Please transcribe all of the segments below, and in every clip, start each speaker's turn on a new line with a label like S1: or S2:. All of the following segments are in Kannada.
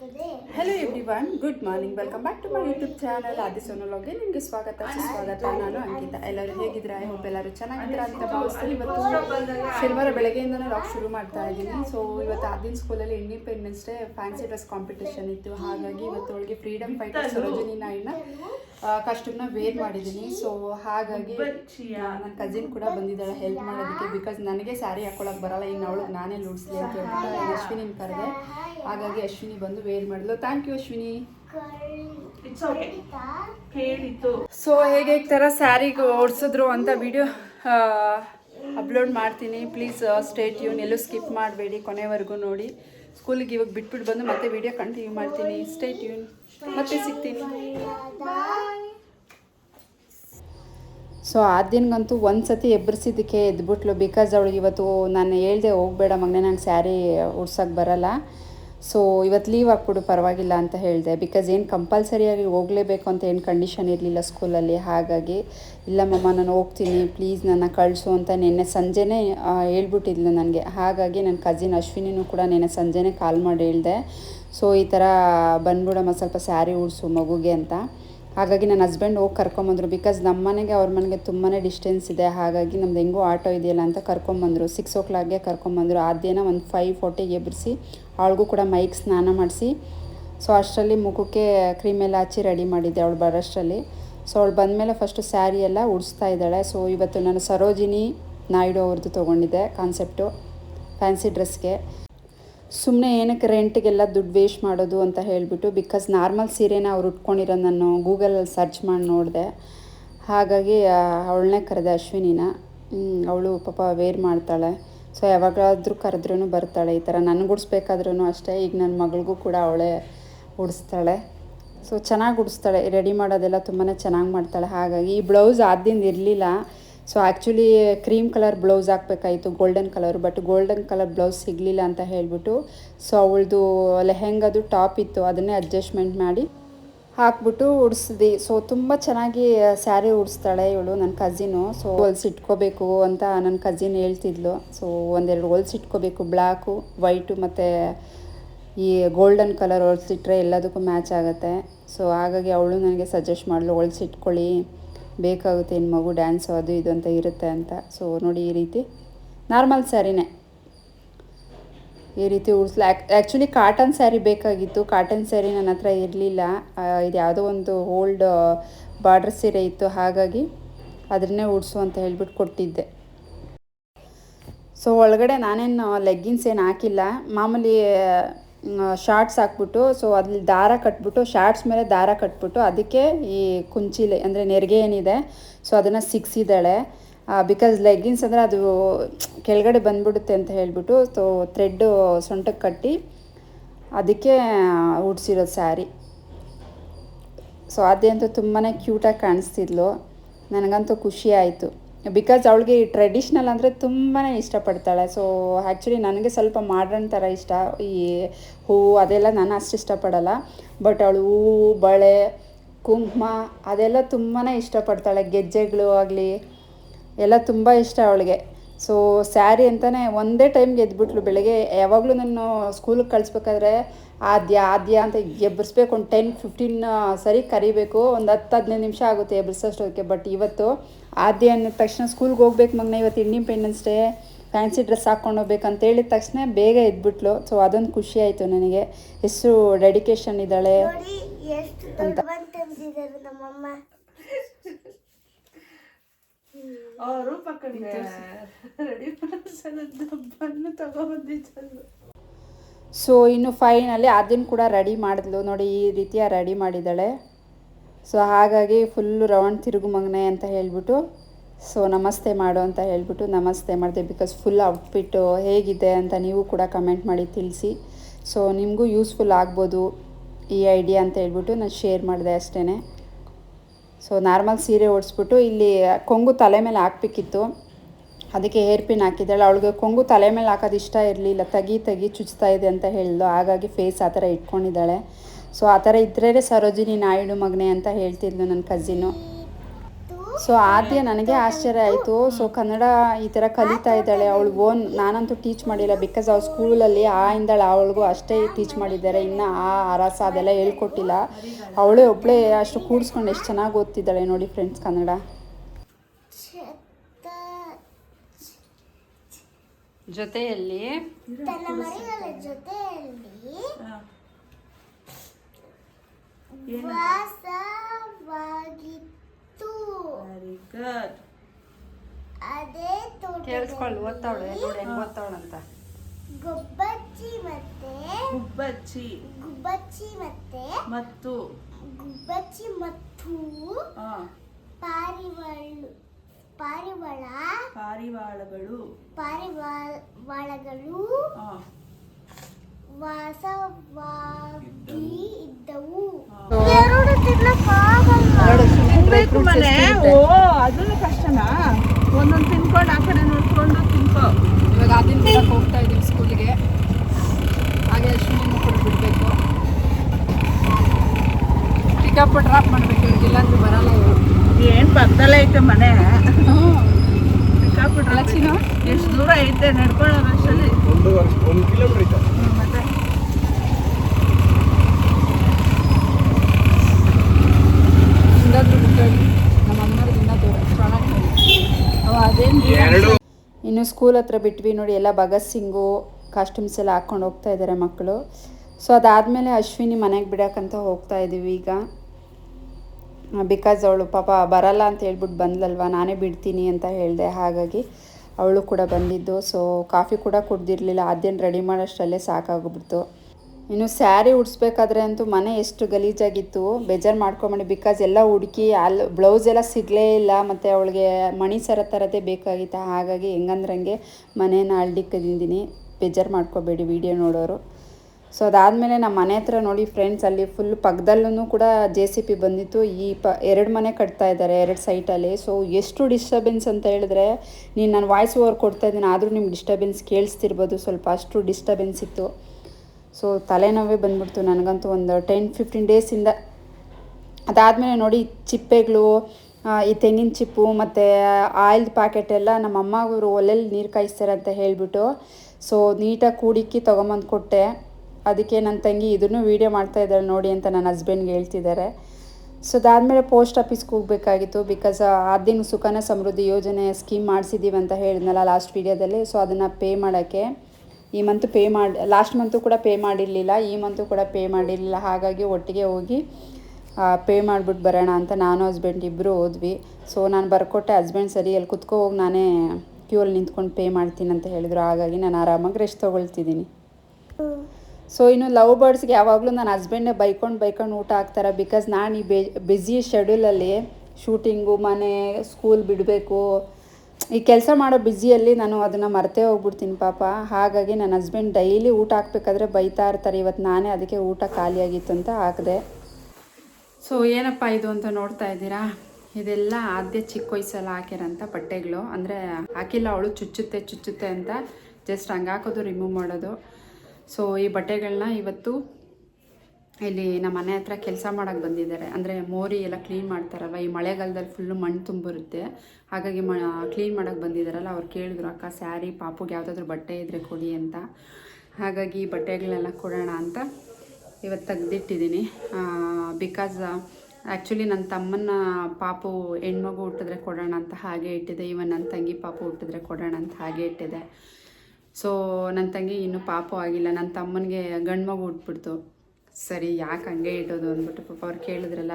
S1: Hello everyone good morning welcome back to my YouTube channel Aadi ಸೋನೋಲಾಗ್ಗೆ ನಿಮಗೆ ಸ್ವಾಗತ, ಸುಸ್ವಾಗತ. ನಾನು ಅಂಕಿತ. ಎಲ್ಲರೂ ಹೇಗಿದ್ರೆ ಐ ಹೋಪ್ ಎಲ್ಲರೂ ಚೆನ್ನಾಗಿದ್ದೀರಾ ಅಂತ ಭಾವಿಸ್ತೀನಿ. ಇವತ್ತು ಶನಿವಾರ ಬೆಳಗ್ಗೆಯಿಂದನೂ ಲಾಗ್ ಶುರು ಮಾಡ್ತಾ ಇದ್ದೀನಿ. ಸೊ ಇವತ್ತು ಆದಿನ ಸ್ಕೂಲಲ್ಲಿ independence day fancy dress competition ಇತ್ತು. ಹಾಗಾಗಿ ಇವತ್ತು ಅವಳಿಗೆ ಫ್ರೀಡಮ್ ಫೈಟರ್ ಸರೋಜಿನಿ ನಾಯಿನ ಕಸ್ಟಮ್ನ ವೇರ್ ಮಾಡಿದ್ದೀನಿ. ಸೊ ಹಾಗಾಗಿ ನನ್ನ ಕಸಿನ್ ಕೂಡ ಬಂದಿದ್ದಾಳೆ ಹೆಲ್ಪ್ ಮಾಡೋದಕ್ಕೆ ಬಿಕಾಸ್ ನನಗೆ ಸ್ಯಾರಿ ಹಾಕೊಳಕ್ ಬರಲ್ಲ. ಇನ್ನು ಅವಳು ನಾನೇ ಲೂಡ್ಸ್ಲಿ ಅಂತ ಹೇಳ್ಬಿಟ್ಟು ಅಶ್ವಿನಿನ ಕರೆದೆ. ಹಾಗಾಗಿ ಅಶ್ವಿನಿ ಬಂದು ವೇರ್ ಮಾಡಿದ್ಲು. Thank you Ashwini. ಸೊ ಹೇಗೆ ತರ ಥರ ಸ್ಯಾರಿಗೆ ಓಡಿಸಿದ್ರು ಅಂತ ವಿಡಿಯೋ ಅಪ್ಲೋಡ್ ಮಾಡ್ತೀನಿ. ಪ್ಲೀಸ್ ಸ್ಟೇಟ್ ಯೂನ್ ಎಲ್ಲೂ ಸ್ಕಿಪ್ ಮಾಡಬೇಡಿ ಕೊನೆವರೆಗೂ ನೋಡಿ. ಸ್ಕೂಲಿಗೆ ಇವಾಗ ಬಿಟ್ಬಿಟ್ಟು ಬಂದು ಮತ್ತೆ ವಿಡಿಯೋ ಕಂಟಿನ್ಯೂ ಮಾಡ್ತೀನಿ. ಸ್ಟೇಟ್ ಯೂನ್ ಮತ್ತೆ ಸಿಗ್ತೀನಿ. ಸೊ ಆ ದಿನಗಂತೂ ಒಂದು ಸತಿ ಎಬ್ಬರಿಸಿದ್ದಕ್ಕೆ ಎದ್ಬಿಟ್ಲು. ಬಿಕಾಸ್ ಅವಳಿಗೆ ಇವತ್ತು ನಾನು ಹೇಳ್ದೆ ಹೋಗಬೇಡ ಮಗನೇ, ನಂಗೆ ಸ್ಯಾರಿ ಉಡ್ಸೋಕ್ಕೆ ಬರಲ್ಲ. ಸೊ ಇವತ್ತು ಲೀವ್ ಹಾಕ್ಬಿಡು, ಪರವಾಗಿಲ್ಲ ಅಂತ ಹೇಳಿದೆ. ಬಿಕಾಸ್ ಏನು ಕಂಪಲ್ಸರಿಯಾಗಿ ಹೋಗಲೇಬೇಕು ಅಂತ ಏನು ಕಂಡೀಷನ್ ಇರಲಿಲ್ಲ ಸ್ಕೂಲಲ್ಲಿ ಹಾಗಾಗಿ, ಇಲ್ಲ ಮಮ್ಮ ನಾನು ಹೋಗ್ತೀನಿ. ಪ್ಲೀಸ್ ನನ್ನ ಕಳಿಸು ಅಂತ ನಿನ್ನೆ ಸಂಜೆನೇ ಹೇಳ್ಬಿಟ್ಟಿದ್ಲು ನನಗೆ. ಹಾಗಾಗಿ ನನ್ನ ಕಸಿನ್ ಅಶ್ವಿನಿನೂ ಕೂಡ ನಿನ್ನೆ ಸಂಜೆನೇ ಕಾಲ್ ಮಾಡಿ ಹೇಳಿದೆ. ಸೊ ಈ ಥರ ಬಂದ್ಬಿಡಮ್ಮ ಸ್ವಲ್ಪ ಸ್ಯಾರಿ ಉಡ್ಸು ಮಗುಗೆ ಅಂತ. ಹಾಗಾಗಿ ನನ್ನ ಹಸ್ಬೆಂಡ್ ಹೋಗಿ ಕರ್ಕೊಂಬಂದರು. ಬಿಕಾಸ್ ನಮ್ಮ ಮನೆಗೆ, ಅವ್ರ ಮನೆಗೆ ತುಂಬಾ ಡಿಸ್ಟೆನ್ಸ್ ಇದೆ. ಹಾಗಾಗಿ ನಮ್ದು ಹೆಂಗೂ ಆಟೋ ಇದೆಯಲ್ಲ ಅಂತ ಕರ್ಕೊಂಬಂದರು. ಸಿಕ್ಸ್ ಓ ಕ್ಲಾಕ್ಗೆ ಕರ್ಕೊಂಬಂದರು. ಆದ್ಯನ ಒಂದು ಫೈವ್ ಫೋರ್ಟಿಗೆ ಎಬ್ಬರಿಸಿ ಅವಳಿಗೂ ಕೂಡ ಮೈಕ್ ಸ್ನಾನ ಮಾಡಿಸಿ. ಸೊ ಅಷ್ಟರಲ್ಲಿ ಮುಖಕ್ಕೆ ಕ್ರೀಮ್ ಎಲ್ಲ ಹಚ್ಚಿ ರೆಡಿ ಮಾಡಿದ್ದೆ ಅವಳು ಬರೋಷ್ಟರಲ್ಲಿ. ಸೊ ಅವಳು ಬಂದಮೇಲೆ ಫಸ್ಟು ಸ್ಯಾರಿ ಎಲ್ಲ ಉಡಿಸ್ತಾ ಇದ್ದಾಳೆ. ಸೊ ಇವತ್ತು ನಾನು ಸರೋಜಿನಿ ನಾಯ್ಡು ಅವ್ರದ್ದು ತೊಗೊಂಡಿದ್ದೆ ಕಾನ್ಸೆಪ್ಟು ಫ್ಯಾನ್ಸಿ ಡ್ರೆಸ್ಗೆ ಸುಮ್ಮನೆ ಏನಕ್ಕೆ ರೆಂಟಿಗೆಲ್ಲ ದುಡ್ಡು ವೇಸ್ಟ್ ಮಾಡೋದು ಅಂತ ಹೇಳಿಬಿಟ್ಟು ಬಿಕಾಸ್ ನಾರ್ಮಲ್ ಸೀರೆನ ಅವ್ರು ಉಟ್ಕೊಂಡಿರೋ ನಾನು ಗೂಗಲಲ್ಲಿ ಸರ್ಚ್ ಮಾಡಿ ನೋಡಿದೆ. ಹಾಗಾಗಿ ಅವಳನ್ನೇ ಕರೆದೆ ಅಶ್ವಿನಿನ. ಅವಳು ಪಾಪ ವೇರ್ ಮಾಡ್ತಾಳೆ. ಸೊ ಯಾವಾಗಾದರೂ ಕರೆದ್ರೂ ಬರ್ತಾಳೆ. ಈ ಥರ ನನಗೆ ಉಡಿಸ್ಬೇಕಾದ್ರೂ ಅಷ್ಟೇ. ಈಗ ನನ್ನ ಮಗಳಿಗೂ ಕೂಡ ಅವಳೇ ಉಡಿಸ್ತಾಳೆ. ಸೊ ಚೆನ್ನಾಗಿ ಉಡಿಸ್ತಾಳೆ. ರೆಡಿ ಮಾಡೋದೆಲ್ಲ ತುಂಬಾ ಚೆನ್ನಾಗಿ ಮಾಡ್ತಾಳೆ. ಹಾಗಾಗಿ, ಈ ಬ್ಲೌಸ್ ಆದ್ದಿಂದ ಇರಲಿಲ್ಲ. So actually cream colour blouse ಹಾಕ್ಬೇಕಾಯಿತು golden colour but golden colour blouse ಸಿಗಲಿಲ್ಲ ಅಂತ ಹೇಳಿಬಿಟ್ಟು ಸೊ ಅವಳದು ಲೆಹೆಂಗದು ಟಾಪ್ ಇತ್ತು, ಅದನ್ನೇ ಅಡ್ಜಸ್ಟ್ಮೆಂಟ್ ಮಾಡಿ ಹಾಕ್ಬಿಟ್ಟು ಉಡಿಸಿದ್ವಿ ಸೊ ತುಂಬ ಚೆನ್ನಾಗಿ ಸ್ಯಾರಿ ಉಡಿಸ್ತಾಳೆ ಇವಳು ನನ್ನ ಕಝಿನು ಸೊ ಹೊಲ್ಸ್ ಇಟ್ಕೋಬೇಕು ಅಂತ ನನ್ನ ಕಝಿನ್ ಹೇಳ್ತಿದ್ಲು. ಸೊ ಒಂದೆರಡು ಹೊಲ್ಸ್ ಇಟ್ಕೋಬೇಕು ಬ್ಲ್ಯಾಕು ವೈಟು ಮತ್ತು ಈ ಗೋಲ್ಡನ್ ಕಲರ್ ಹೊಲ್ಸಿಟ್ರೆ ಎಲ್ಲದಕ್ಕೂ ಮ್ಯಾಚ್ ಆಗುತ್ತೆ. ಸೊ ಹಾಗಾಗಿ ಅವಳು ನನಗೆ ಸಜೆಸ್ಟ್ ಮಾಡಲು ಹೊಲ್ಸಿಟ್ಕೊಳ್ಳಿ ಬೇಕಾಗುತ್ತೆ ಇನ್ನು ಮಗು ಡ್ಯಾನ್ಸು ಅದು ಇದು ಅಂತ ಇರುತ್ತೆ ಅಂತ. ಸೊ ನೋಡಿ ಈ ರೀತಿ. ನಾರ್ಮಲ್ ಸ್ಯಾರಿನೇ ಈ ರೀತಿ ಉಳಿಸ್ಲ ಆ್ಯಕ್ಚುಲಿ ಕಾಟನ್ ಸ್ಯಾರಿ ಬೇಕಾಗಿತ್ತು. ಕಾಟನ್ ಸ್ಯಾರಿ ನನ್ನ ಹತ್ರ ಇರಲಿಲ್ಲ. ಇದು ಯಾವುದೋ ಒಂದು ಓಲ್ಡ್ ಬಾರ್ಡ್ರ್ ಸೀರೆ ಇತ್ತು. ಹಾಗಾಗಿ ಅದನ್ನೇ ಉಡಿಸು ಅಂತ ಹೇಳ್ಬಿಟ್ಟು ಕೊಟ್ಟಿದ್ದೆ. ಸೊ ಒಳಗಡೆ ನಾನೇನು ಲೆಗ್ಗಿನ್ಸ್ ಏನು ಹಾಕಿಲ್ಲ. ಮಾಮೂಲಿ ಶಾರ್ಟ್ಸ್ ಹಾಕ್ಬಿಟ್ಟು ಸೊ ಅಲ್ಲಿ ದಾರ ಕಟ್ಬಿಟ್ಟು ಶಾರ್ಟ್ಸ್ ಮೇಲೆ ದಾರ ಕಟ್ಬಿಟ್ಟು, ಅದಕ್ಕೆ ಈ ಕುಂಚಿಲೆ, ಅಂದರೆ ನೆರಿಗೆ ಏನಿದೆ ಸೊ ಅದನ್ನು ಸಿಕ್ಸಿದ್ದಾಳೆ ಬಿಕಾಸ್ ಲೆಗ್ಗಿನ್ಸ್ ಅಂದರೆ ಅದು ಕೆಳಗಡೆ ಬಂದ್ಬಿಡುತ್ತೆ ಅಂತ ಹೇಳಿಬಿಟ್ಟು ಸೊ ಥ್ರೆಡ್ಡು ಸೊಂಟಕ್ಕೆ ಕಟ್ಟಿ, ಅದಕ್ಕೆ ಉಡ್ಸಿರೋದು ಸ್ಯಾರಿ ಸೊ ಅದಂತೂ ತುಂಬಾ ಕ್ಯೂಟಾಗಿ ಕಾಣಿಸ್ತಿದ್ಲು. ನನಗಂತೂ ಖುಷಿ ಆಯಿತು. ಬಿಕಾಸ್ ಅವಳಿಗೆ ಟ್ರೆಡಿಷ್ನಲ್ ಅಂದರೆ ತುಂಬಾ ಇಷ್ಟಪಡ್ತಾಳೆ. ಸೊ ಆ್ಯಕ್ಚುಲಿ ನನಗೆ ಸ್ವಲ್ಪ ಮಾಡ್ರನ್ ಥರ ಇಷ್ಟ. ಈ ಹೂವು ಅದೆಲ್ಲ ನಾನು ಅಷ್ಟು ಇಷ್ಟಪಡಲ್ಲ. ಬಟ್ ಅವಳು ಹೂವು ಬಳೆ, ಕುಂಕುಮ ಅದೆಲ್ಲ ತುಂಬಾ ಇಷ್ಟಪಡ್ತಾಳೆ. ಗೆಜ್ಜೆಗಳು ಆಗಲಿ, ಎಲ್ಲ ತುಂಬ ಇಷ್ಟ ಅವಳಿಗೆ. ಸೊ ಸ್ಯಾರಿ ಅಂತಲೇ ಒಂದೇ ಟೈಮ್ಗೆ ಎದ್ಬಿಟ್ಲು ಬೆಳಗ್ಗೆ. ಯಾವಾಗಲೂ ನಾನು ಸ್ಕೂಲಿಗೆ ಕಳಿಸ್ಬೇಕಾದ್ರೆ, ಆದ್ಯ ಆದ್ಯ ಅಂತ ಎಬ್ಬರಿಸ್ಬೇಕು ಒಂದು ಟೆನ್ ಫಿಫ್ಟೀನ್ ಸರಿ ಕರಿಬೇಕು. ಒಂದು ಹತ್ತು, ಹದಿನೈದು ನಿಮಿಷ ಆಗುತ್ತೆ ಎಬ್ಬರಿಸೋಷ್ಟೊತ್ತಿಗೆ ಬಟ್ ಇವತ್ತು ಆದ್ಯ ಅಂದ ತಕ್ಷಣ ಸ್ಕೂಲ್ಗೆ ಹೋಗ್ಬೇಕು ಮಗನ ಇವತ್ತು ಇಂಡಿಪೆಂಡೆನ್ಸ್ ಡೇ ಫ್ಯಾನ್ಸಿ ಡ್ರೆಸ್ ಹಾಕ್ಕೊಂಡು ಹೋಗ್ಬೇಕು ಅಂತ ಹೇಳಿದ ತಕ್ಷಣ ಬೇಗ ಎದ್ಬಿಟ್ಲು. ಸೊ ಅದೊಂದು ಖುಷಿ ಆಯಿತು ನನಗೆ. ಎಷ್ಟು ಡೆಡಿಕೇಶನ್ ಇದ್ದಾಳೆ
S2: ಅಂತ.
S1: ಸೊ ಇನ್ನು ಫೈನಲ್ಲಿ ಅದನ್ನು ಕೂಡ ರೆಡಿ ಮಾಡಿದ್ಲು. ನೋಡಿ ಈ ರೀತಿಯ ರೆಡಿ ಮಾಡಿದ್ದಾಳೆ. ಸೊ ಹಾಗಾಗಿ ಫುಲ್ಲು ರೌಂಡ್ ತಿರುಗು ಮಗನೆ ಅಂತ ಹೇಳಿಬಿಟ್ಟು ಸೊ ನಮಸ್ತೆ ಮಾಡು ಅಂತ ಹೇಳಿಬಿಟ್ಟು ನಮಸ್ತೆ ಮಾಡಿದೆ. ಬಿಕಾಸ್ ಫುಲ್ ಔಟ್ಫಿಟ್ಟು ಹೇಗಿದೆ ಅಂತ ನೀವು ಕೂಡ ಕಮೆಂಟ್ ಮಾಡಿ ತಿಳಿಸಿ. ಸೊ ನಿಮಗೂ ಯೂಸ್ಫುಲ್ ಆಗ್ಬೋದು ಈ ಐಡಿಯಾ ಅಂತ ಹೇಳ್ಬಿಟ್ಟು ನಾನು ಶೇರ್ ಮಾಡಿದೆ ಅಷ್ಟೇ ಸೊ ನಾರ್ಮಲ್ ಸೀರೆ ಓಡಿಸ್ಬಿಟ್ಟು ಇಲ್ಲಿ ಕೊಂಗು ತಲೆ ಮೇಲೆ ಹಾಕ್ಬೇಕಿತ್ತು. ಅದಕ್ಕೆ ಹೇರ್ ಪಿನ್ ಹಾಕಿದ್ದಾಳೆ. ಅವಳಿಗೆ ಕೊಂಗು ತಲೆ ಮೇಲೆ ಹಾಕೋದು ಇಷ್ಟ ಇರಲಿಲ್ಲ. ತಗಿ ತಗಿ ಚುಚ್ತಾ ಇದೆ ಅಂತ ಹೇಳಿದ್ಲು ಹಾಗಾಗಿ ಫೇಸ್ ಆ ಥರ ಇಟ್ಕೊಂಡಿದ್ದಾಳೆ. ಸೊ ಆ ಥರ ಇದ್ರೇ ಸರೋಜಿನಿ ನಾಯ್ಡು ಮಗನೇ ಅಂತ ಹೇಳ್ತಿದ್ಲು ನನ್ನ ಕಸಿನು
S3: ಟೂ
S1: ಸೊ ಆದ್ಯ ನನಗೆ ಆಶ್ಚರ್ಯ ಆಯಿತು. ಸೊ ಕನ್ನಡ ಈ ಥರ ಕಲಿತಾ ಇದ್ದಾಳೆ. ಅವಳು ಓನ್ ನಾನಂತೂ ಟೀಚ್ ಮಾಡಿಲ್ಲ ಬಿಕಾಸ್ ಅವ್ಳು ಸ್ಕೂಲಲ್ಲಿ ಆ ಇಂದಳ ಅವಳಿಗೂ ಅಷ್ಟೇ ಟೀಚ್ ಮಾಡಿದ್ದಾರೆ. ಇನ್ನು ಆ ಅರಸ ಅದೆಲ್ಲ ಹೇಳ್ಕೊಟ್ಟಿಲ್ಲ. ಅವಳೇ ಒಬ್ಬಳೇ ಅಷ್ಟು ಕೂಡಿಸ್ಕೊಂಡು ಎಷ್ಟು ಚೆನ್ನಾಗಿ ಓದ್ತಿದ್ದಾಳೆ ನೋಡಿ ಫ್ರೆಂಡ್ಸ್ ಕನ್ನಡ. ಜೊತೆಯಲ್ಲಿ
S3: ತನ್ನ ಮರಿಗಳ ಜೊತೆಯಲ್ಲಿ ವಾಸವಾಗಿತ್ತು.
S2: ವೆರಿ ಗುಡ್
S3: ಅದೇ
S1: ಕೇಳಿಸ್ಕೊಳ್ಳಿ ಓದ್ತಾವಳೆ ನೋಡಿ ಹೆಂಗೆ ಓದ್ತಾವಳಂತ
S3: ಗುಬ್ಬಚ್ಚಿ ಮತ್ತೆ
S2: ಗುಬ್ಬಚ್ಚಿ.
S3: ಗುಬ್ಬಚ್ಚಿ ಮತ್ತೆ
S2: ಮತ್ತು.
S3: ಗುಬ್ಬಚ್ಚಿ ಮತ್ತು
S2: ಆ,
S3: ಪಾರಿವಾಳ ಪಾರಿವಾಳ
S2: ಪಾರಿವಾಳಗಳು.
S3: ಪಾರಿವಾಳಗಳು
S2: ಆ,
S3: ವಾಸವಾಗಿ ಇದ್ದವು
S2: ಆ.
S3: ಎರಡು ತಿನ್ನಕ್ಕಾಗಲ್ಲ
S2: ತಿನ್ಬೇಕು ಮನೆ. ಓ ಅದನ್ನು ಕಷ್ಟನಾ? ಒಂದೊಂದು ತಿನ್ಕೊಂಡು ಆ ಕಡೆ ನೋಡ್ಕೊಂಡು ತಿನ್ಕೋ.
S1: ಇವಾಗ ಅದನ್ನ ಬಿಡಕ್ಕೆ ಹೋಗ್ತಾ ಇದ್ದೀವಿ ಸ್ಕೂಲಿಗೆ. ಹಾಗೆ ಅಶ್ವಿನಿನೂ ಕೂಡ ಬಿಡಬೇಕು. ಪಿಕಪ್ ಡ್ರಾಪ್ ಮಾಡಬೇಕು ಇವ್ರಿಗೆ ಇಲ್ಲಾಂದ್ರೆ ಬರಲ್ಲ ಇವರು.
S2: ಏನ್ ಪಕ್ಕದಲ್ಲೇ ಐತೆ ಮನೆ.
S1: ಪಿಕಪ್ ಡ್ರಾಪ್
S2: ಎಷ್ಟು ದೂರ ಐತೆ ನಡ್ಕೊಳ್ಳೋ ಅಷ್ಟಲ್ಲಿ
S4: ಒಂದು ವರ್ಷ ಒಂದು ಕಿಲೋಮೀಟರ್ ಐತೆ
S2: ಮತ್ತೆ
S1: ಹಿಂಗಾದ್ರೂ ಬಿಟ್ಟೋಗಿ ನಮ್ಮ ಅಮ್ಮವ್ರಿಗೆ ದೂರ ಚೆನ್ನಾಗಿ ಅವ ಅದೇನು
S4: ಎರಡು
S1: ಇನ್ನು ಸ್ಕೂಲ್ ಹತ್ರ ಬಿಟ್ವಿ ನೋಡಿ, ಎಲ್ಲ ಭಗತ್ ಸಿಂಗು ಕಾಸ್ಟ್ಯೂಮ್ಸ್ ಎಲ್ಲ ಹಾಕ್ಕೊಂಡು ಹೋಗ್ತಾ ಇದ್ದಾರೆ ಮಕ್ಕಳು. ಸೊ ಅದಾದಮೇಲೆ ಅಶ್ವಿನಿ ಮನೆಗೆ ಬಿಡೋಕ್ಕಂತ ಹೋಗ್ತಾ ಇದ್ದೀವಿ ಈಗ. ಬಿಕಾಸ್ ಅವಳು ಪಾಪ ಬರಲ್ಲ ಅಂತ ಹೇಳ್ಬಿಟ್ಟು ಬಂದ್ಲಲ್ವ, ನಾನೇ ಬಿಡ್ತೀನಿ ಅಂತ ಹೇಳಿದೆ. ಹಾಗಾಗಿ ಅವಳು ಕೂಡ ಬಂದಿದ್ದು. ಸೊ ಕಾಫಿ ಕೂಡ ಕುಡ್ದಿರಲಿಲ್ಲ ಅದೇನು ರೆಡಿ ಮಾಡೋಷ್ಟರಲ್ಲೇ ಸಾಕಾಗ್ಬಿಡ್ತು. ಇನ್ನು ಸ್ಯಾರಿ ಉಡಿಸ್ಬೇಕಾದ್ರೆ ಅಂತೂ ಮನೆ ಎಷ್ಟು ಗಲೀಜಾಗಿತ್ತು, ಬೇಜಾರು ಮಾಡ್ಕೊಂಬಿ ಬಿಕಾಸ್ ಎಲ್ಲ ಹುಡುಕಿ ಅಲ್ಲಿ ಬ್ಲೌಸ್ ಎಲ್ಲ ಸಿಗಲೇ ಇಲ್ಲ, ಮತ್ತು ಅವಳಿಗೆ ಮಣಿ ಸರ ಥರದೇ ಬೇಕಾಗಿತ್ತು. ಹಾಗಾಗಿ ಹೆಂಗಂದ್ರಂಗೆ ಮನೇನ ಅಳ್ಡಿಕ್ಕದಿದ್ದೀನಿ ಬೇಜಾರು ಮಾಡ್ಕೋಬೇಡಿ ವಿಡಿಯೋ ನೋಡೋರು. ಸೊ ಅದಾದಮೇಲೆ ನಮ್ಮ ಮನೆ ಹತ್ರ ನೋಡಿ ಫ್ರೆಂಡ್ಸ್ ಅಲ್ಲಿ ಫುಲ್ ಪಕ್ಕದಲ್ಲೂ ಕೂಡ ಜೆ ಸಿ ಪಿ ಬಂದಿತ್ತು. ಈ ಪ ಎರಡು ಮನೆ ಕಟ್ತಾ ಇದ್ದಾರೆ, ಎರಡು ಸೈಟಲ್ಲಿ ಸೊ ಎಷ್ಟು ಡಿಸ್ಟರ್ಬೆನ್ಸ್ ಅಂತ ಹೇಳಿದ್ರೆ, ನೀನು ನಾನು ವಾಯ್ಸ್ ಓವರ್ ಕೊಡ್ತಾ ಇದ್ದೀನಿ, ಆದರೂ ನಿಮ್ಗೆ ಡಿಸ್ಟರ್ಬೆನ್ಸ್ ಕೇಳಿಸ್ತಿರ್ಬೋದು. ಸ್ವಲ್ಪ ಅಷ್ಟು ಡಿಸ್ಟರ್ಬೆನ್ಸ್ ಇತ್ತು. ಸೊ ತಲೆನೋವೇ ಬಂದ್ಬಿಡ್ತು ನನಗಂತೂ ಒಂದು ಟೆನ್ ಫಿಫ್ಟೀನ್ ಡೇಸಿಂದ ಅದಾದಮೇಲೆ ನೋಡಿ ಚಿಪ್ಪೆಗಳು ಈ ತೆಂಗಿನ ಚಿಪ್ಪು ಮತ್ತು ಆಯಿಲ್ ಪ್ಯಾಕೆಟ್ ಎಲ್ಲ ನಮ್ಮ ಅಮ್ಮ ಅವರು ಒಲೆಯಲ್ಲಿ ನೀರು ಕಾಯಿಸ್ತಾರೆ ಅಂತ ಹೇಳಿಬಿಟ್ಟು. ಸೊ ನೀಟಾಗಿ ಕೂಡಿಕ್ಕಿ ತೊಗೊಂಬಂದು ಕೊಟ್ಟೆ. ಅದಕ್ಕೆ ನನ್ನ ತಂಗಿ ಇದನ್ನು ವೀಡಿಯೋ ಮಾಡ್ತಾ ಇದ್ದಾಳೆ ನೋಡಿ ಅಂತ ನನ್ನ ಹಸ್ಬೆಂಡ್ಗೆ ಹೇಳ್ತಿದ್ದಾರೆ. ಸೊ ಅದಾದಮೇಲೆ ಪೋಸ್ಟ್ ಆಫೀಸ್ಗೆ ಹೋಗಬೇಕಾಗಿತ್ತು ಬಿಕಾಸ್ ಆದಿನ ಸುಕನ್ಯಾ ಸಮೃದ್ಧಿ ಯೋಜನೆ ಸ್ಕೀಮ್ ಮಾಡಿಸಿದ್ದೀವಿ ಅಂತ ಹೇಳಿದ್ನಲ್ಲ ಲಾಸ್ಟ್ ವೀಡಿಯೋದಲ್ಲಿ ಸೊ ಅದನ್ನು ಪೇ ಮಾಡೋಕ್ಕೆ. ಈ ಮಂತು ಪೇ ಮಾಡಿ ಲಾಸ್ಟ್ ಮಂತು ಕೂಡ ಪೇ ಮಾಡಿರಲಿಲ್ಲ, ಈ ಮಂತು ಕೂಡ ಪೇ ಮಾಡಿರಲಿಲ್ಲ. ಹಾಗಾಗಿ ಒಟ್ಟಿಗೆ ಹೋಗಿ ಪೇ ಮಾಡಿಬಿಟ್ಟು ಬರೋಣ ಅಂತ ನಾನು ಹಸ್ಬೆಂಡ್ ಇಬ್ಬರು ಹೋದ್ವಿ. ಸೊ ನಾನು ಬರ್ಕೊಟ್ಟೆ ಹಸ್ಬೆಂಡ್ ಸರಿ, ಅಲ್ಲಿ ಕುತ್ಕೋ ಹೋಗಿ ನಾನೇ ಕ್ಯೂಲ್ಲಿ ನಿಂತ್ಕೊಂಡು ಪೇ ಮಾಡ್ತೀನಿ ಅಂತ ಹೇಳಿದ್ರು. ಹಾಗಾಗಿ ನಾನು ಆರಾಮಾಗಿ ರೆಸ್ಟ್ ತೊಗೊಳ್ತಿದ್ದೀನಿ. ಸೊ ಇನ್ನು ಲವ್ ಬರ್ಡ್ಸ್ಗೆ ಯಾವಾಗಲೂ ನಾನು ಹಸ್ಬೆಂಡೇ ಬೈಕೊಂಡು ಬೈಕೊಂಡು ಊಟ ಹಾಕ್ತಾರೆ ಬಿಕಾಸ್ ನಾನು ಈ ಬೆ ಬ್ಯುಸಿ ಶೆಡ್ಯೂಲಲ್ಲಿ ಶೂಟಿಂಗು ಮನೆ ಸ್ಕೂಲ್ ಬಿಡಬೇಕು. ಈ ಕೆಲಸ ಮಾಡೋ ಬ್ಯುಸಿಯಲ್ಲಿ ನಾನು ಅದನ್ನು ಮರ್ತೇ ಹೋಗ್ಬಿಡ್ತೀನಿ ಪಾಪ. ಹಾಗಾಗಿ ನನ್ನ ಹಸ್ಬೆಂಡ್ ಡೈಲಿ ಊಟ ಹಾಕ್ಬೇಕಾದ್ರೆ ಬೈತಾ ಇರ್ತಾರೆ. ಇವತ್ತು ನಾನೇ ಅದಕ್ಕೆ ಊಟ ಖಾಲಿಯಾಗಿತ್ತು ಅಂತ ಹಾಕಿದೆ. ಸೊ ಏನಪ್ಪ ಇದು ಅಂತ ನೋಡ್ತಾ ಇದ್ದೀರಾ? ಇದೆಲ್ಲ ಆದ್ಯ ಚಿಕ್ಕ ವಯಸ್ಸಲ್ಲಿ ಹಾಕಿರೋಂಥ ಬಟ್ಟೆಗಳು. ಅಂದರೆ ಹಾಕಿಲ್ಲ, ಅವಳು ಚುಚ್ಚುತ್ತೆ ಚುಚ್ಚುತ್ತೆ ಅಂತ ಜಸ್ಟ್ ಹಂಗೆ ಹಾಕೋದು ರಿಮೂವ್ ಮಾಡೋದು. ಸೊ ಈ ಬಟ್ಟೆಗಳನ್ನ ಇವತ್ತು ಇಲ್ಲಿ ನಮ್ಮ ಮನೆ ಹತ್ರ ಕೆಲಸ ಮಾಡೋಕ್ಕೆ ಬಂದಿದ್ದಾರೆ. ಅಂದರೆ ಮೋರಿ ಎಲ್ಲ ಕ್ಲೀನ್ ಮಾಡ್ತಾರಲ್ವ? ಈ ಮಳೆಗಾಲದಲ್ಲಿ ಫುಲ್ಲು ಮಣ್ಣು ತುಂಬಿರುತ್ತೆ. ಹಾಗಾಗಿ ಮ ಕ್ಲೀನ್ ಮಾಡೋಕ್ಕೆ ಬಂದಿದ್ದಾರಲ್ಲ, ಅವ್ರು ಕೇಳಿದ್ರು, ಅಕ್ಕ, ಸ್ಯಾರಿ, ಪಾಪುಗೆ ಯಾವುದಾದ್ರೂ ಬಟ್ಟೆ ಇದ್ದರೆ ಕೊಡಿ ಅಂತ. ಹಾಗಾಗಿ ಈ ಬಟ್ಟೆಗಳನ್ನೆಲ್ಲ ಕೊಡೋಣ ಅಂತ ಇವತ್ತು ತೆಗೆದಿಟ್ಟಿದ್ದೀನಿ. ಬಿಕಾಸ್ ಆ್ಯಕ್ಚುಲಿ ನನ್ನ ತಮ್ಮನ ಪಾಪು ಹೆಣ್ಮಗು ಹುಟ್ಟಿದ್ರೆ ಕೊಡೋಣ ಅಂತ ಹಾಗೆ ಇಟ್ಟಿದೆ. ಇವನ್ ನನ್ನ ತಂಗಿ ಪಾಪು ಹುಟ್ಟಿದ್ರೆ ಕೊಡೋಣ ಅಂತ ಹಾಗೆ ಇಟ್ಟಿದೆ. ಸೊ ನನ್ನ ತಂಗಿ ಇನ್ನೂ ಪಾಪು ಆಗಿಲ್ಲ. ನನ್ನ ತಮ್ಮನಿಗೆ ಗಂಡು ಮಗು ಹುಟ್ಬಿಡ್ತು. ಸರಿ, ಯಾಕೆ ಹಂಗೆ ಇಡೋದು ಅಂದ್ಬಿಟ್ಟು ಪಾಪ ಅವ್ರು ಕೇಳಿದ್ರಲ್ಲ,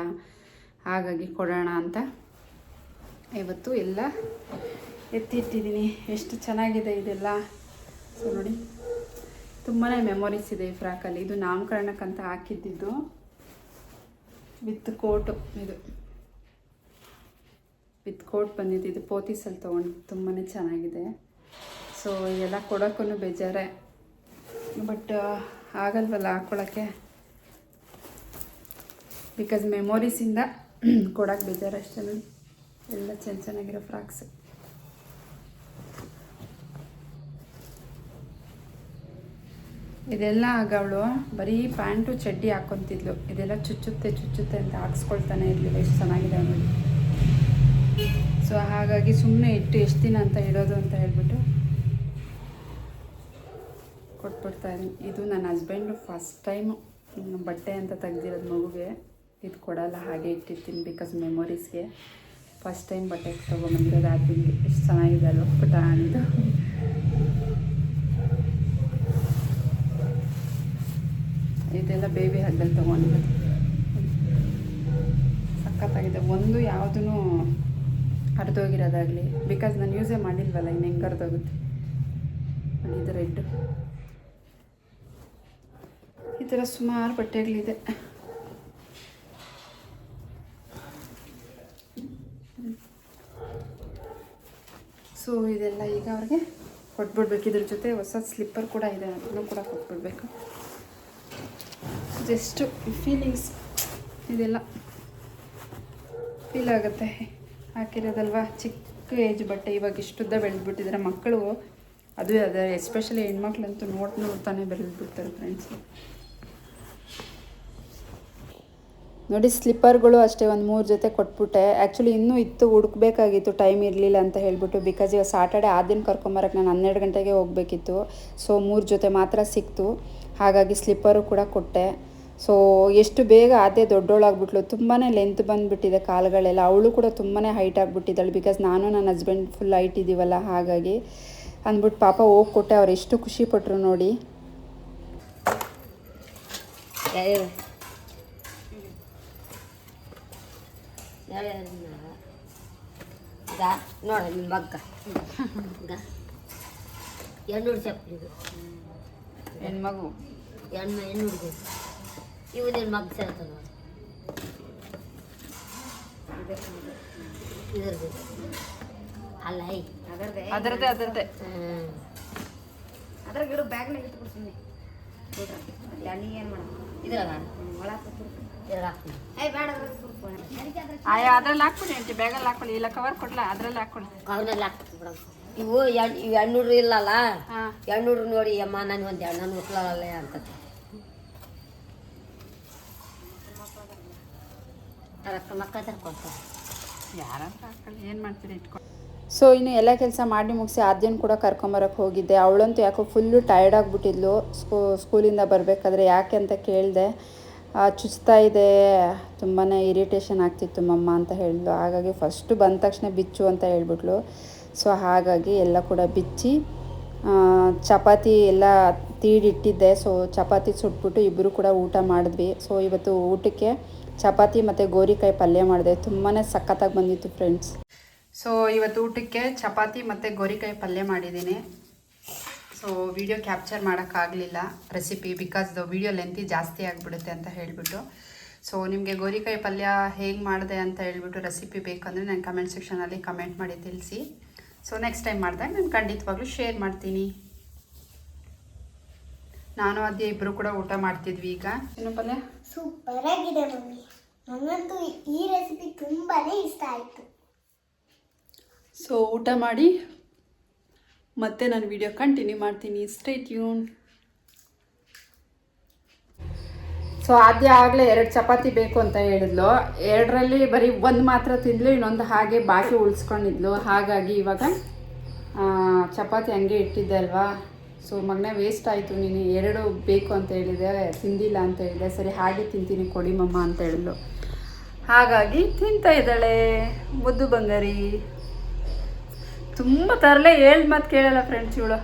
S1: ಹಾಗಾಗಿ ಕೊಡೋಣ ಅಂತ ಇವತ್ತು ಎಲ್ಲ ಎತ್ತಿಟ್ಟಿದ್ದೀನಿ. ಎಷ್ಟು ಚೆನ್ನಾಗಿದೆ ಇದೆಲ್ಲ. ಸೊ, ನೋಡಿ ತುಂಬಾ ಮೆಮೊರೀಸ್ ಇದೆ ಈ ಫ್ರಾಕಲ್ಲಿ. ಇದು ನಾಮಕರಣಕ್ಕಂತ ಹಾಕಿದ್ದಿದ್ದು. ವಿತ್ ಕೋಟು ಇದು. ವಿತ್ ಕೋಟ್ ಬಂದಿದ್ದು. ಇದು ಪೋತೀಸಲ್ಲಿ ತೊಗೊಂಡು ತುಂಬಾ ಚೆನ್ನಾಗಿದೆ. ಸೊ, ಇದೆಲ್ಲ ಕೊಡೋಕ್ಕೂ ಬೇಜಾರೇ. ಬಟ್ ಆಗಲ್ವಲ್ಲ ಹಾಕ್ಕೊಳಕ್ಕೆ ಬಿಕಾಸ್ ಮೆಮೊರೀಸಿಂದ ಕೊಡೋಕ್ಕೆ ಬೇಜಾರು ಅಷ್ಟೇ ಎಲ್ಲ ಚೆನ್ನ ಚೆನ್ನಾಗಿರೋ ಫ್ರಾಕ್ಸ್ ಇದೆಲ್ಲ ಆಗ ಅವಳು ಬರೀ ಪ್ಯಾಂಟು, ಚಡ್ಡಿ ಹಾಕೊತಿದ್ಲು. ಇದೆಲ್ಲ ಚುಚ್ಚುತ್ತೆ ಚುಚ್ಚುತ್ತೆ ಅಂತ ಹಾಕ್ಸ್ಕೊಳ್ತಾನೆ ಇರಲಿಲ್ಲ. ಎಷ್ಟು ಚೆನ್ನಾಗಿದೆ ಅವಳು ಸೊ ಹಾಗಾಗಿ ಸುಮ್ಮನೆ ಇಟ್ಟು ಎಷ್ಟು ದಿನ ಅಂತ ಇಡೋದು ಅಂತ ಹೇಳ್ಬಿಟ್ಟು ಕೊಟ್ಬಿಡ್ತಾ ಇದ್ದೀನಿ. ಇದು ನನ್ನ ಹಸ್ಬೆಂಡು ಫಸ್ಟ್ ಟೈಮು ಬಟ್ಟೆ ಅಂತ ತೆಗ್ದಿರೋದು ಮಗುಗೆ. ಇದು ಕೊಡಲ್ಲ, ಹಾಗೆ ಇಟ್ಟಿರ್ತೀನಿ ಬಿಕಾಸ್ ಮೆಮೊರೀಸ್ಗೆ ಫಸ್ಟ್ ಟೈಮ್ ಬಟ್ಟೆ ತೊಗೊಂಬಂದಿರೋದು ಆದ್ಮಿಗೆ ಎಷ್ಟು ಚೆನ್ನಾಗಿದೆ ಅಲ್ವ ಅಂತ ಇದೆಲ್ಲ ಬೇಬಿ ಹಗ್ಗಲ್ಲಿ ತೊಗೊಂಡಿರೋದು ಸಖತ್ತಾಗಿದೆ. ಒಂದು ಯಾವುದೂ ಹರಿದೋಗಿರೋದಾಗಲಿ ಬಿಕಾಸ್ ನಾನು ಯೂಸೇ ಮಾಡಿಲ್ವಲ್ಲ, ಇನ್ನು ಹೆಂಗೆ ಹರಿದೋಗುತ್ತೆ? ಇದು ರೆಡ್ ಈ ಥರ ಸುಮಾರು ಬಟ್ಟೆಗಳಿದೆ. ಸೊ ಇದೆಲ್ಲ ಈಗ ಅವ್ರಿಗೆ ಕೊಟ್ಬಿಡ್ಬೇಕು. ಇದ್ರ ಜೊತೆ ಹೊಸ ಸ್ಲಿಪ್ಪರ್ ಕೂಡ ಇದೆ. ಅದನ್ನು ಕೂಡ ಕೊಟ್ಬಿಡ್ಬೇಕು. ಜಸ್ಟು ಫೀಲಿಂಗ್ಸ್ ಇದೆಲ್ಲ ಫೀಲ್ ಆಗುತ್ತೆ. ಹಾಕಿರೋದಲ್ವಾ? ಚಿಕ್ಕ ಏಜ್ ಬಟ್ಟೆ ಇವಾಗ ಇಷ್ಟುದ್ದ ಬೆಳೆದ್ಬಿಟ್ಟಿದ್ದಾರೆ ಮಕ್ಕಳು, ಅದು ಅದೇ ಎಸ್ಪೆಷಲಿ ಹೆಣ್ಮಕ್ಳಂತೂ ನೋಡ್ ನೋಡ್ತಾನೆ ಬೆಳೆದ್ಬಿಡ್ತಾರೆ ಫ್ರೆಂಡ್ಸ್ ನೋಡಿ, ಸ್ಲಿಪ್ಪರ್ಗಳು ಅಷ್ಟೇ ಒಂದು ಮೂರು ಜೊತೆ ಕೊಟ್ಬಿಟ್ಟೆ. ಆ್ಯಕ್ಚುಲಿ ಇನ್ನೂ ಇತ್ತು, ಹುಡುಕ್ಬೇಕಾಗಿತ್ತು ಟೈಮ್ ಇರಲಿಲ್ಲ ಅಂತ ಹೇಳ್ಬಿಟ್ಟು ಬಿಕಾಸ್ ಇವಾಗ ಸಾಟರ್ಡೆ ಆ ದಿನ ಕರ್ಕೊಂಬರಕ್ಕೆ ನಾನು ಹನ್ನೆರಡು ಗಂಟೆಗೆ ಹೋಗಬೇಕಿತ್ತು. ಸೊ ಮೂರು ಜೊತೆ ಮಾತ್ರ ಸಿಕ್ತು. ಹಾಗಾಗಿ ಸ್ಲಿಪ್ಪರು ಕೂಡ ಕೊಟ್ಟೆ. ಸೊ ಎಷ್ಟು ಬೇಗ ಅದೇ ದೊಡ್ಡೋಳಾಗ್ಬಿಟ್ಲು. ತುಂಬಾ ಲೆಂತ್ ಬಂದುಬಿಟ್ಟಿದೆ ಕಾಲುಗಳೆಲ್ಲ. ಅವಳು ಕೂಡ ತುಂಬಾ ಹೈಟ್ ಆಗಿಬಿಟ್ಟಿದ್ದಾಳೆ ಬಿಕಾಸ್ ನಾನು ನನ್ನ ಹಸ್ಬೆಂಡ್ ಫುಲ್ ಹೈಟ್ ಇದ್ದೀವಲ್ಲ ಹಾಗಾಗಿ. ಅಂದ್ಬಿಟ್ಟು ಪಾಪ ಹೋಗಿ ಕೊಟ್ಟೆ, ಅವ್ರು ಎಷ್ಟು ಖುಷಿ ಪಟ್ಟರು ನೋಡಿ.
S5: ನೋಡ ನಿಮ್ಮ ಮಗ್ಗ ಗಾ ಹೆಣ್ಣು ಚಪ್ಪಲಿ ಇದು.
S1: ಮಗು?
S5: ಹೆಣ್ಣು ಹೆಣ್ಣು ಹುಡುಗ ಇವು ನಿನ್ನ ಮಗ್ ಸೇರ್ತ ನೋಡಿ. ಇದ್ರದ್ದು. ಅಲ್ಲ ಐ ಅದರದೇ
S1: ಅದರದ್ದೇ ಅದರದ್ದೇ.
S5: ಹ್ಞೂ
S6: ಅದ್ರ ಗಿಡ ಬ್ಯಾಗ್ನಾಗ ಇಟ್ಬಿಡ್ತೀನಿ ಏನು ಮಾಡ?
S5: ಇದ್ರಾಗ
S6: ಒಳಗೆ
S1: ಅದ್ರಲ್ಲಿ ಹಾಕ್ಬಿಡಿ ಆಂಟಿ ಬ್ಯಾಗಲ್ಲಿ ಹಾಕೊಳ್ಳಿ ಇಲ್ಲ ಕವರ್ ಕೊಡ್ಲಾ? ಅದ್ರಲ್ಲಿ ಹಾಕೊಳ್ಳಿ
S5: ಇವು ಎಣ್ಣೂರು ಇಲ್ಲಲ್ಲ? ಎಣ್ಣೂರು ನೋಡಿ ಅಮ್ಮ ನಾನು ಒಂದು ಹೆಣ್ಣನ್ನು ಹುಟ್ಲಲ್ಲ ಅಂತ. ಅದಕ್ಕೆ ಮಕ್ಕ ತರ್ಕೊಳ್ತಾರೆ
S1: ಯಾರಂತ ಹಾಕೊಳ್ಳಿ ಏನು ಮಾಡ್ತೀರಿ ಇಟ್ಕೊಂಡು ಸೊ ಇನ್ನು ಎಲ್ಲ ಕೆಲಸ ಮಾಡಿ ಮುಗಿಸಿ ಆದ್ಯನ್ ಕೂಡ ಕರ್ಕೊಂಬರಕ್ಕೆ ಹೋಗಿದ್ದೆ. ಅವಳಂತೂ ಯಾಕೋ ಫುಲ್ಲು ಟಯರ್ಡ್ ಆಗಿಬಿಟ್ಟಿದ್ಲು. ಸ್ಕೂ ಸ್ಕೂಲಿಂದ ಬರಬೇಕಾದ್ರೆ ಯಾಕೆ ಅಂತ ಕೇಳಿದೆ. ಚುಚ್ತಾ ಇದೆ. ತುಂಬಾ ಇರಿಟೇಷನ್ ಆಗ್ತಿತ್ತು ಮಮ್ಮ ಅಂತ ಹೇಳಿದ್ಲು. ಹಾಗಾಗಿ ಫಸ್ಟು ಬಂದ ತಕ್ಷಣ ಬಿಚ್ಚು ಅಂತ ಹೇಳ್ಬಿಟ್ಲು. ಸೊ ಹಾಗಾಗಿ ಎಲ್ಲ ಕೂಡ ಬಿಚ್ಚಿ ಚಪಾತಿ ಎಲ್ಲ ತೀಡಿಟ್ಟಿದ್ದೆ. ಸೊ ಚಪಾತಿ ಸುಟ್ಬಿಟ್ಟು ಇಬ್ಬರು ಕೂಡ ಊಟ ಮಾಡಿದ್ವಿ. ಸೊ ಇವತ್ತು ಊಟಕ್ಕೆ ಚಪಾತಿ ಮತ್ತು ಗೋರಿಕಾಯಿ ಪಲ್ಯ ಮಾಡಿದೆ. ತುಂಬಾ ಸಖತ್ತಾಗಿ ಬಂದಿತ್ತು ಫ್ರೆಂಡ್ಸ್ ಸೊ ಇವತ್ತು ಊಟಕ್ಕೆ ಚಪಾತಿ ಮತ್ತು ಗೋರಿಕಾಯಿ ಪಲ್ಯ ಮಾಡಿದ್ದೀನಿ. ಸೊ ವಿಡಿಯೋ ಕ್ಯಾಪ್ಚರ್ ಮಾಡೋಕ್ಕಾಗಲಿಲ್ಲ recipe because the video lengthy ಜಾಸ್ತಿ ಆಗಿಬಿಡುತ್ತೆ ಅಂತ ಹೇಳಿಬಿಟ್ಟು. ಸೊ ನಿಮಗೆ ಗೋರಿಕಾಯಿ ಪಲ್ಯ ಹೇಗೆ ಮಾಡಿದೆ ಅಂತ ಹೇಳ್ಬಿಟ್ಟು ರೆಸಿಪಿ ಬೇಕಂದರೆ ನಾನು ಕಮೆಂಟ್ ಸೆಕ್ಷನಲ್ಲಿ ಕಮೆಂಟ್ ಮಾಡಿ ತಿಳಿಸಿ. ಸೊ ನೆಕ್ಸ್ಟ್ ಟೈಮ್ ಮಾಡಿದಾಗ ನಾನು ಖಂಡಿತವಾಗ್ಲೂ ಶೇರ್ ಮಾಡ್ತೀನಿ. ನಾನು ಅದೇ ಇಬ್ಬರು ಕೂಡ ಊಟ ಮಾಡ್ತಿದ್ವಿ ಈಗ. ಏನು ಪಲ್ಯ?
S3: ಸೂಪರ್ ಆಗಿದೆ ಮಮ್ಮಿ. ನನಗಂತೂ ಈ ರೆಸಿಪಿ ತುಂಬಾ ಇಷ್ಟ ಆಯಿತು.
S1: ಸೊ ಊಟ ಮಾಡಿ ಮತ್ತೆ ನಾನು ವಿಡಿಯೋ ಕಂಟಿನ್ಯೂ ಮಾಡ್ತೀನಿ. ಸ್ಟೇ ಯೂನ್ ಸೊ ಆದ್ಯ ಆಗಲೇ ಎರಡು ಚಪಾತಿ ಬೇಕು ಅಂತ ಹೇಳಿದ್ಲು. ಎರಡರಲ್ಲಿ ಬರೀ ಒಂದು ಮಾತ್ರ ತಿಂದ್ಲು, ಇನ್ನೊಂದು ಹಾಗೆ ಬಾಕಿ ಉಳಿಸ್ಕೊಂಡಿದ್ಲು. ಹಾಗಾಗಿ ಇವಾಗ ಚಪಾತಿ ಹಂಗೆ ಇಟ್ಟಿದ್ದೆ ಅಲ್ವಾ? ಸೊ ಮಗನೇ ವೇಸ್ಟ್ ಆಯಿತು. ನೀನು ಎರಡು ಬೇಕು ಅಂತ ಹೇಳಿದೆ. ತಿಂದಿಲ್ಲ ಅಂತ ಹೇಳಿದೆ. ಸರಿ, ಹಾಗೆ ತಿಂತೀನಿ ಕೊಡಿ ಮಮ್ಮ ಅಂತ ಹೇಳಿದ್ಲು. ಹಾಗಾಗಿ ತಿಂತ ಇದ್ದಾಳೆ. ಮುದ್ದು ಬಂಗಾರಿ. ತುಂಬ ತರಲೆ ಹೇಳ್ ಮಾತು ಕೇಳಲ್ಲ ಫ್ರೆಂಡ್ಸ್ ಇವಳು.